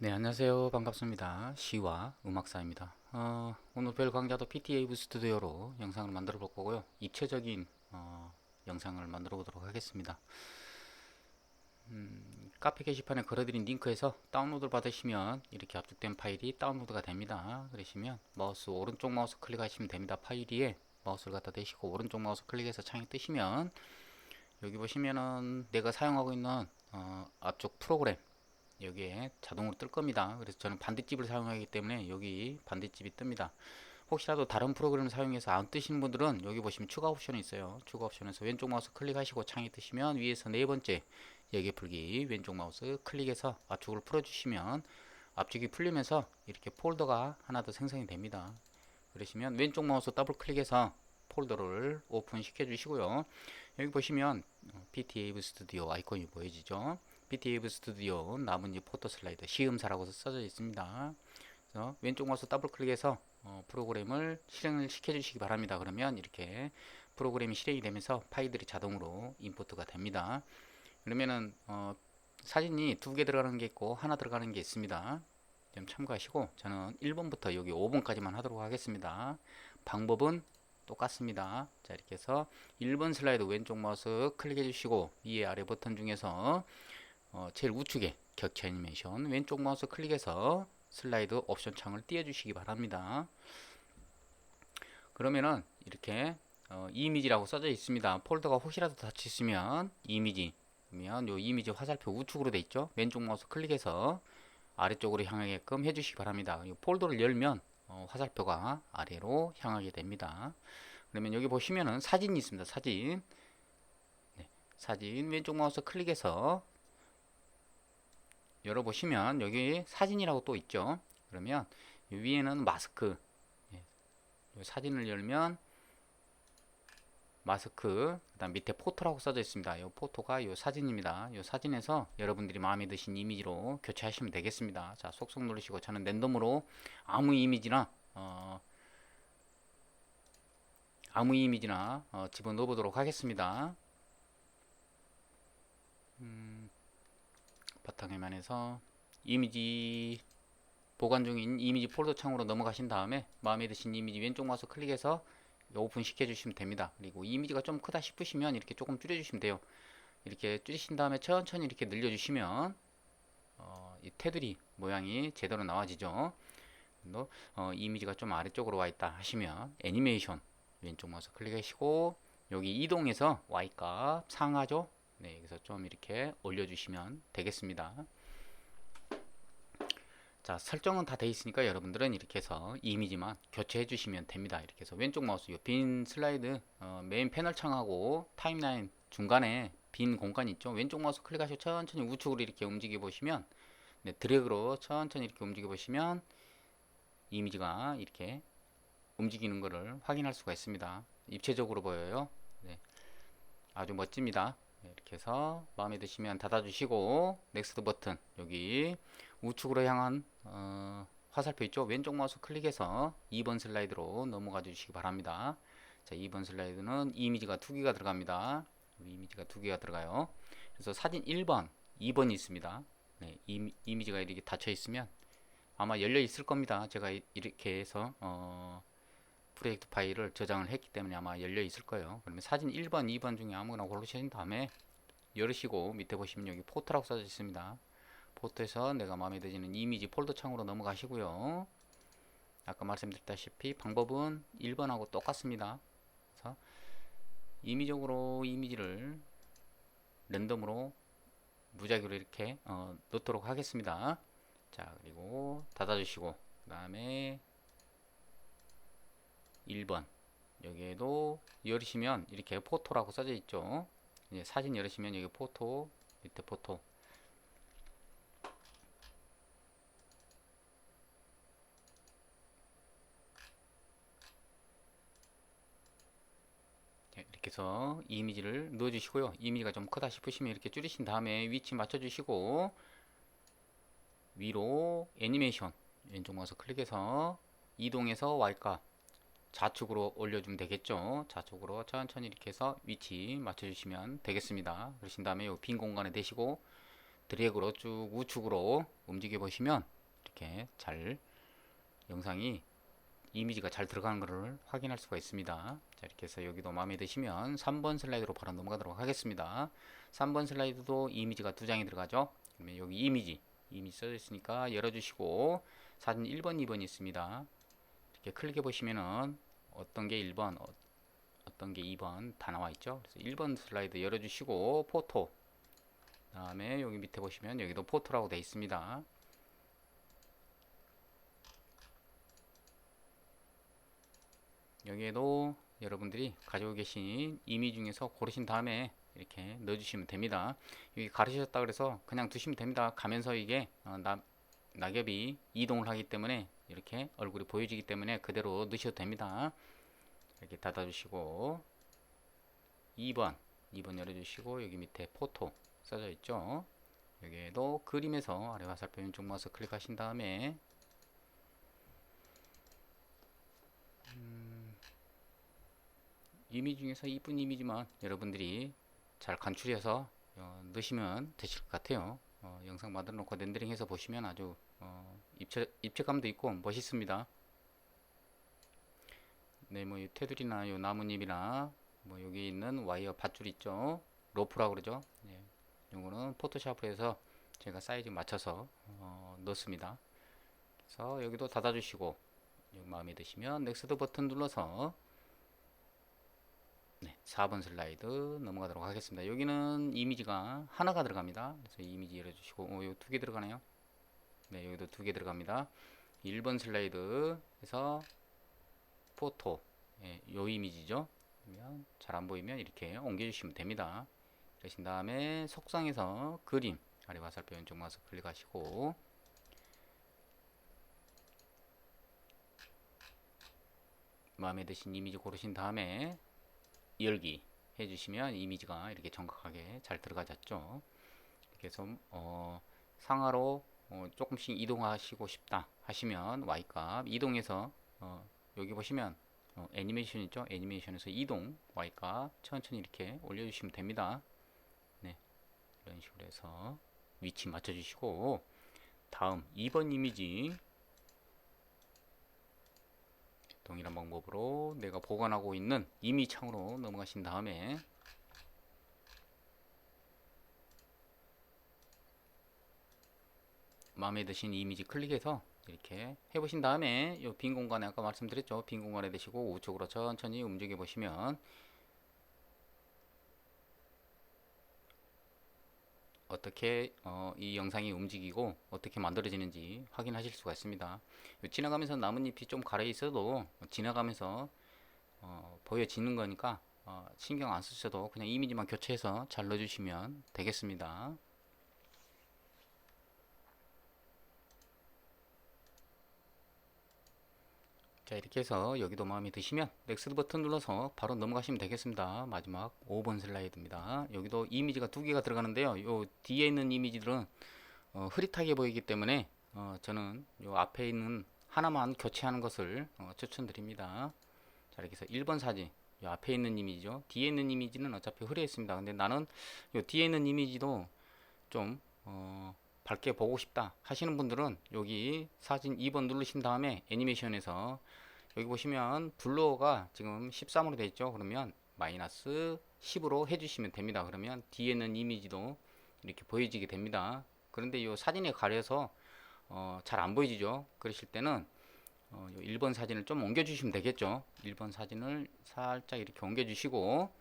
네, 안녕하세요. 반갑습니다. 시와 음악사입니다. 어, 오늘 별 강좌도 PTA 스튜디오로 영상을 만들어 볼 거고요. 입체적인 어, 영상을 만들어 보도록 하겠습니다. 음, 카페 게시판에 걸어드린 링크에서 다운로드를 받으시면 이렇게 압축된 파일이 다운로드가 됩니다. 그러시면 마우스 오른쪽 마우스 클릭하시면 됩니다. 파일 위에 마우스를 갖다 대시고 오른쪽 마우스 클릭해서 창이 뜨시면 여기 보시면은 내가 사용하고 있는 어, 앞쪽 프로그램 여기에 자동으로 뜰 겁니다. 그래서 저는 반대집을 사용하기 때문에 여기 반대집이 뜹니다. 혹시라도 다른 프로그램을 사용해서 안 뜨시는 분들은 여기 보시면 추가 옵션이 있어요. 추가 옵션에서 왼쪽 마우스 클릭하시고 창이 뜨시면 위에서 네 번째 여기 풀기 왼쪽 마우스 클릭해서 압축을 풀어주시면 압축이 풀리면서 이렇게 폴더가 하나 더 생성이 됩니다. 그러시면 왼쪽 마우스 더블 클릭해서 폴더를 오픈 시켜 주시고요. 여기 보시면 PTA 스튜디오 아이콘이 보여지죠. PTA 스튜디오 나뭇잎 포토 슬라이드 시음사라고 써져 있습니다. 그래서 왼쪽 마우스 더블 클릭해서 어, 프로그램을 실행을 시켜 주시기 바랍니다. 그러면 이렇게 프로그램이 실행이 되면서 파일들이 자동으로 인포트가 됩니다. 그러면은 어, 사진이 두 개 들어가는 게 있고 하나 들어가는 게 있습니다. 좀 참고하시고 저는 1번부터 여기 5번까지만 하도록 하겠습니다. 방법은 똑같습니다. 자 이렇게 해서 1번 슬라이드 왼쪽 마우스 클릭해 주시고 위에 아래 버튼 중에서 어, 제일 우측에 격체 애니메이션 왼쪽 마우스 클릭해서 슬라이드 옵션 창을 띄워 주시기 바랍니다. 그러면은 이렇게 어, 이미지라고 써져 있습니다. 폴더가 혹시라도 닫히시면 이미지 그러면 요 이미지 화살표 우측으로 돼 있죠. 왼쪽 마우스 클릭해서 아래쪽으로 향하게끔 해주시기 바랍니다. 이 폴더를 열면 어, 화살표가 아래로 향하게 됩니다. 그러면 여기 보시면은 사진이 있습니다. 사진 네, 사진 왼쪽 마우스 클릭해서 열어보시면 여기 사진이라고 또 있죠. 그러면 위에는 마스크 예, 사진을 열면 마스크 그다음 밑에 포토라고 써져 있습니다. 이 포토가 이 사진입니다. 이 사진에서 여러분들이 마음에 드신 이미지로 교체하시면 되겠습니다. 자, 속속 누르시고 저는 랜덤으로 아무 이미지나 어, 아무 이미지나 어, 집어넣어 보도록 하겠습니다. 음, 바탕에만 해서 이미지 보관 중인 이미지 폴더 창으로 넘어가신 다음에 마음에 드신 이미지 왼쪽 마우스 클릭해서 오픈 시켜 주시면 됩니다. 그리고 이미지가 좀 크다 싶으시면 이렇게 조금 줄여 주시면 돼요. 이렇게 줄이신 다음에 천천히 이렇게 늘려 주시면 어, 이 테두리 모양이 제대로 나와지죠. 또 어, 이미지가 좀 아래쪽으로 와 있다 하시면 애니메이션 왼쪽 마우스 클릭하시고 여기 이동해서 Y값 상하죠. 네, 여기서 좀 이렇게 올려주시면 되겠습니다. 자, 설정은 다 돼 있으니까 여러분들은 이렇게 해서 이미지만 교체해 주시면 됩니다. 이렇게 해서 왼쪽 마우스 빈 슬라이드 어, 메인 패널 창하고 타임라인 중간에 빈 공간 있죠. 왼쪽 마우스 클릭하시고 천천히 우측으로 이렇게 움직여 보시면 네, 드래그로 천천히 이렇게 움직여 보시면 이미지가 이렇게 움직이는 것을 확인할 수가 있습니다. 입체적으로 보여요. 네, 아주 멋집니다. 네, 이렇게 해서 마음에 드시면 닫아주시고 넥스트 버튼 여기 우측으로 향한 어, 화살표 있죠? 왼쪽 마우스 클릭해서 2번 슬라이드로 넘어가 주시기 바랍니다. 자 2번 슬라이드는 이미지가 두 개가 들어갑니다. 이미지가 두 개가 들어가요. 그래서 사진 1번 2번이 있습니다. 네, 이, 이미지가 이렇게 닫혀 있으면 아마 열려 있을 겁니다. 제가 이렇게 해서 어, 프로젝트 파일을 저장을 했기 때문에 아마 열려 있을 거예요. 그러면 사진 1번, 2번 중에 아무거나 고르신 다음에 열으시고 밑에 보시면 여기 포토라고 써져 있습니다. 포토에서 내가 마음에 드는 이미지 폴더 창으로 넘어가시고요. 아까 말씀드렸다시피 방법은 1번하고 똑같습니다. 그래서 임의적으로 이미지를 랜덤으로 무작위로 이렇게 어, 넣도록 하겠습니다. 자 그리고 닫아주시고 그 다음에 1번. 여기에도 열으시면 이렇게 포토라고 써져 있죠. 이제 사진 열으시면 여기 포토 밑에 포토. 이렇게 해서 이미지를 넣어 주시고요. 이미지가 좀 크다 싶으시면 이렇게 줄이신 다음에 위치 맞춰 주시고 위로 애니메이션 왼쪽 마우스 클릭해서 이동해서 Y값 좌측으로 올려주면 되겠죠. 좌측으로 천천히 이렇게 해서 위치 맞춰주시면 되겠습니다. 그러신 다음에 빈 공간에 대시고 드래그로 쭉 우측으로 움직여 보시면 이렇게 잘 영상이 이미지가 잘 들어가는 것을 확인할 수가 있습니다. 자, 이렇게 해서 여기도 마음에 드시면 3번 슬라이드로 바로 넘어가도록 하겠습니다. 3번 슬라이드도 이미지가 두 장이 들어가죠. 그러면 여기 이미지, 이미지 써져 있으니까 열어주시고 사진 1번, 2번이 있습니다. 이렇게 클릭해 보시면은 어떤 게 1번, 어, 어떤 게 2번 다 나와 있죠. 그래서 1번 슬라이드 열어주시고 포토. 다음에 여기 밑에 보시면 여기도 포토라고 되어 있습니다. 여기에도 여러분들이 가지고 계신 이미 중에서 고르신 다음에 이렇게 넣어주시면 됩니다. 여기 가르치셨다 그래서 그냥 두시면 됩니다. 가면서 이게 어, 나, 낙엽이 이동을 하기 때문에 이렇게 얼굴이 보여지기 때문에 그대로 넣으셔도 됩니다. 이렇게 닫아주시고 2번 2번 열어주시고 여기 밑에 포토 써져 있죠. 여기에도 그림에서 아래 화살표 왼쪽 마우스 클릭하신 다음에 이미지 중에서 이쁜 이미지만 여러분들이 잘 간추려서 어, 넣으시면 되실 것 같아요. 어, 영상 만들어 놓고 렌더링 해서 보시면 아주 어, 입체, 입체감도 있고 멋있습니다. 네, 뭐, 이 테두리나 요 나뭇잎이나 뭐, 여기 있는 와이어 밧줄 있죠. 로프라고 그러죠. 예, 요거는 포토샵으로 해서 제가 사이즈 맞춰서 어, 넣습니다. 그래서 여기도 닫아주시고 마음에 드시면 넥스트 버튼 눌러서 네, 4번 슬라이드 넘어가도록 하겠습니다. 여기는 이미지가 하나가 들어갑니다. 그래서 이미지 열어주시고, 어, 여기 두 개 들어가네요. 네, 여기도 두 개 들어갑니다. 1번 슬라이드 해서 포토, 예, 요 이미지죠. 그러면 잘 안 보이면 이렇게 옮겨주시면 됩니다. 그러신 다음에 속상에서 그림, 아래 화살표 왼쪽 마우스 클릭하시고, 마음에 드신 이미지 고르신 다음에 열기 해주시면 이미지가 이렇게 정확하게 잘 들어가졌죠. 그래서 어, 상하로 어, 조금씩 이동하시고 싶다 하시면 Y값 이동해서 어, 여기 보시면 어, 애니메이션 있죠? 애니메이션에서 이동 Y값 천천히 이렇게 올려주시면 됩니다. 네, 이런 식으로 해서 위치 맞춰주시고 다음 2번 이미지 동일한 방법으로 내가 보관하고 있는 이미 창으로 넘어가신 다음에 마음에 드신 이미지 클릭해서 이렇게 해보신 다음에 이 빈 공간에 아까 말씀드렸죠. 빈 공간에 대시고 우측으로 천천히 움직여 보시면 어떻게 어, 이 영상이 움직이고 어떻게 만들어지는지 확인하실 수가 있습니다. 지나가면서 나뭇잎이 좀 가려 있어도 지나가면서 어, 보여지는 거니까 어, 신경 안 쓰셔도 그냥 이미지만 교체해서 잘 넣어주시면 되겠습니다. 자 이렇게 해서 여기도 마음에 드시면 넥스트 버튼 눌러서 바로 넘어가시면 되겠습니다. 마지막 5번 슬라이드입니다. 여기도 이미지가 두 개가 들어가는데요. 요 뒤에 있는 이미지들은 어, 흐릿하게 보이기 때문에 어, 저는 요 앞에 있는 하나만 교체하는 것을 어, 추천드립니다. 자 이렇게 해서 1번 사진 요 앞에 있는 이미지죠. 뒤에 있는 이미지는 어차피 흐릿했습니다. 근데 나는 요 뒤에 있는 이미지도 좀 어, 밝게 보고 싶다 하시는 분들은 여기 사진 2번 누르신 다음에 애니메이션에서 여기 보시면 블루가 지금 13으로 되어 있죠. 그러면 마이너스 10으로 해주시면 됩니다. 그러면 뒤에 있는 이미지도 이렇게 보여지게 됩니다. 그런데 이 사진에 가려서 어, 잘 안 보이죠? 그러실 때는 어, 1번 사진을 좀 옮겨 주시면 되겠죠? 1번 사진을 살짝 이렇게 옮겨 주시고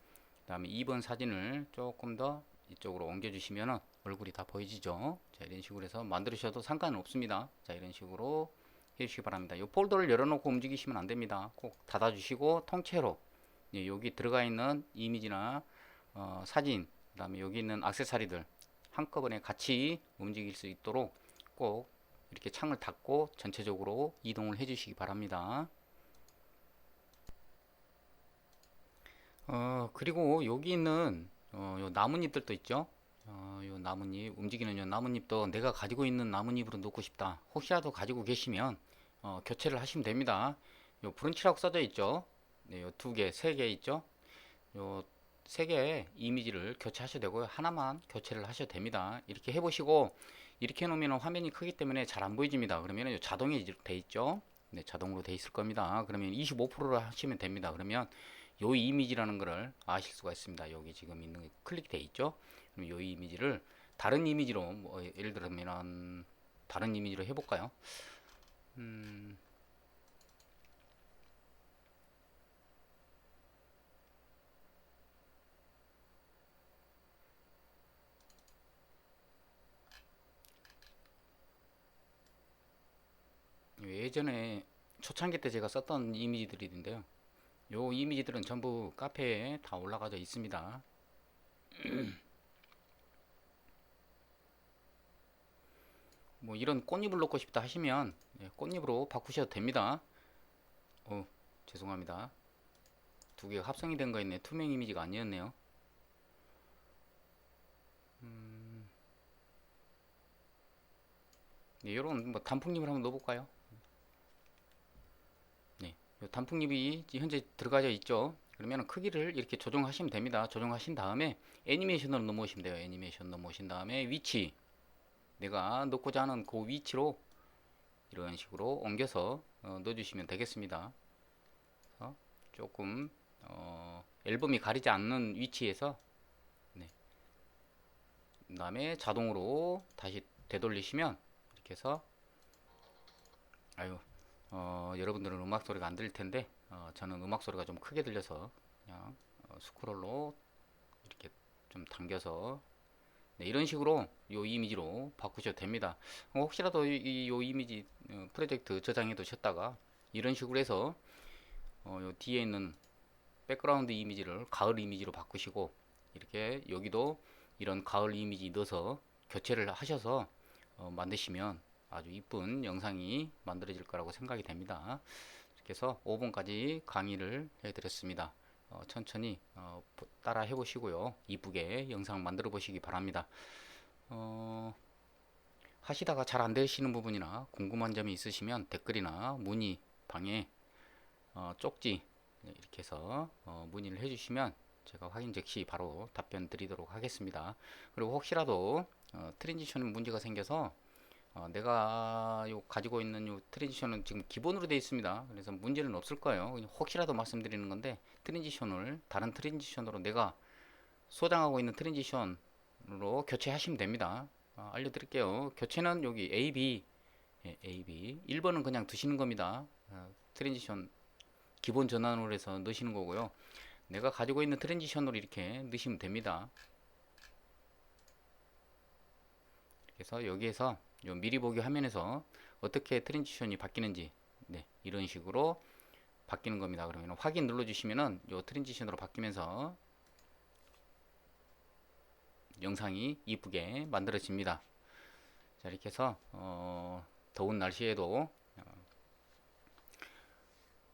그 다음에 2번 사진을 조금 더 이쪽으로 옮겨 주시면 얼굴이 다 보이지죠? 자 이런 식으로 해서 만들으셔도 상관은 없습니다. 자 이런 식으로 해주시기 바랍니다. 이 폴더를 열어놓고 움직이시면 안 됩니다. 꼭 닫아 주시고 통째로 예, 여기 들어가 있는 이미지나 어, 사진 그 다음에 여기 있는 악세사리들 한꺼번에 같이 움직일 수 있도록 꼭 이렇게 창을 닫고 전체적으로 이동을 해 주시기 바랍니다. 어, 그리고 여기 있는 어, 요 나뭇잎들도 있죠 어, 요 나뭇잎 움직이는 요 나뭇잎도 내가 가지고 있는 나뭇잎으로 놓고 싶다 혹시라도 가지고 계시면 어, 교체를 하시면 됩니다 요 브런치라고 써져 있죠 네, 요 두 개, 세 개 있죠 요 세 개의 이미지를 교체하셔도 되고요. 하나만 교체를 하셔도 됩니다. 이렇게 해보시고 이렇게 해놓으면 화면이 크기 때문에 잘 안 보여집니다. 그러면 자동이 돼 있죠. 네, 자동으로 돼 있을 겁니다. 그러면 25%를 하시면 됩니다. 그러면 요 이미지라는 거를 아실 수가 있습니다. 여기 지금 있는 게 클릭돼 있죠. 요 이미지를 다른 이미지로 뭐 예를 들면 다른 이미지로 해볼까요? 음, 예전에 초창기 때 제가 썼던 이미지들인데요. 요 이미지들은 전부 카페에 다 올라가져 있습니다. 뭐 이런 꽃잎을 넣고 싶다 하시면 예, 꽃잎으로 바꾸셔도 됩니다. 어, 죄송합니다. 두 개가 합성이 된 거 있네. 투명 이미지가 아니었네요. 음, 네, 이런 뭐 단풍잎을 한번 넣어볼까요? 단풍잎이 현재 들어가져 있죠. 그러면 크기를 이렇게 조정하시면 됩니다. 조정하신 다음에 애니메이션으로 넘어오시면 돼요. 애니메이션 넘어오신 다음에 위치 내가 넣고자 하는 그 위치로 이런 식으로 옮겨서 어, 넣어주시면 되겠습니다. 조금 어, 앨범이 가리지 않는 위치에서 네. 그 다음에 자동으로 다시 되돌리시면 이렇게 해서 아유 어, 여러분들은 음악 소리가 안 들릴 텐데 어, 저는 음악 소리가 좀 크게 들려서 그냥 어, 스크롤로 이렇게 좀 당겨서 네, 이런 식으로 요 이미지로 바꾸셔도 됩니다. 어, 혹시라도 이, 이- 요 이미지 어, 프로젝트 저장해 두셨다가 이런 식으로 해서 어, 요 뒤에 있는 백그라운드 이미지를 가을 이미지로 바꾸시고 이렇게 여기도 이런 가을 이미지 넣어서 교체를 하셔서 어, 만드시면 아주 이쁜 영상이 만들어질 거라고 생각이 됩니다. 해서 5분까지 강의를 해드렸습니다. 어, 천천히 어, 보- 따라 해보시고요. 이쁘게 영상 만들어 보시기 바랍니다. 어, 하시다가 잘 안 되시는 부분이나 궁금한 점이 있으시면 댓글이나 문의 방에 어, 쪽지 네, 이렇게 해서 어, 문의를 해주시면 제가 확인 즉시 바로 답변 드리도록 하겠습니다. 그리고 혹시라도 어, 트랜지션 문제가 생겨서 어, 내가 요 가지고 있는 요 트랜지션은 지금 기본으로 되어 있습니다. 그래서 문제는 없을 거예요. 혹시라도 말씀드리는 건데 트랜지션을 다른 트랜지션으로 내가 소장하고 있는 트랜지션으로 교체하시면 됩니다. 어, 알려드릴게요. 교체는 여기 A, B, 예, A, B. 1번은 그냥 두시는 겁니다. 어, 트랜지션 기본 전환으로 해서 넣으시는 거고요. 내가 가지고 있는 트랜지션으로 이렇게 넣으시면 됩니다. 그래서 여기에서 요 미리 보기 화면에서 어떻게 트랜지션이 바뀌는지 네, 이런 식으로 바뀌는 겁니다. 그러면 확인 눌러 주시면은 요 트랜지션으로 바뀌면서 영상이 이쁘게 만들어집니다. 자, 이렇게 해서 어, 더운 날씨에도 어,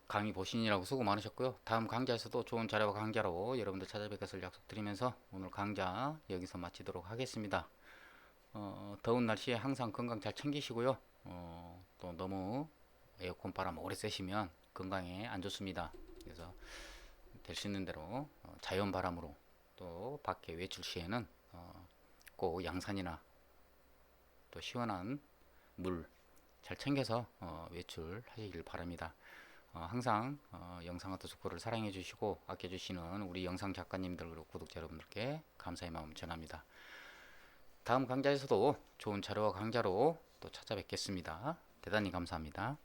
강의 보시느라고 수고 많으셨고요. 다음 강좌에서도 좋은 자료와 강좌로 여러분들 찾아뵐 것을 약속드리면서 오늘 강좌 여기서 마치도록 하겠습니다. 어, 더운 날씨에 항상 건강 잘 챙기시고요. 어, 또 너무 에어컨 바람 오래 쐬시면 건강에 안 좋습니다. 그래서 될 수 있는 대로 어, 자연 바람으로 또 밖에 외출 시에는 어, 꼭 양산이나 또 시원한 물 잘 챙겨서 어, 외출하시길 바랍니다. 어, 항상 어, 영상과 도스코를 사랑해 주시고 아껴 주시는 우리 영상 작가님들 그리고 구독자 여러분들께 감사의 마음 전합니다. 다음 강좌에서도 좋은 자료와 강좌로 또 찾아뵙겠습니다. 대단히 감사합니다.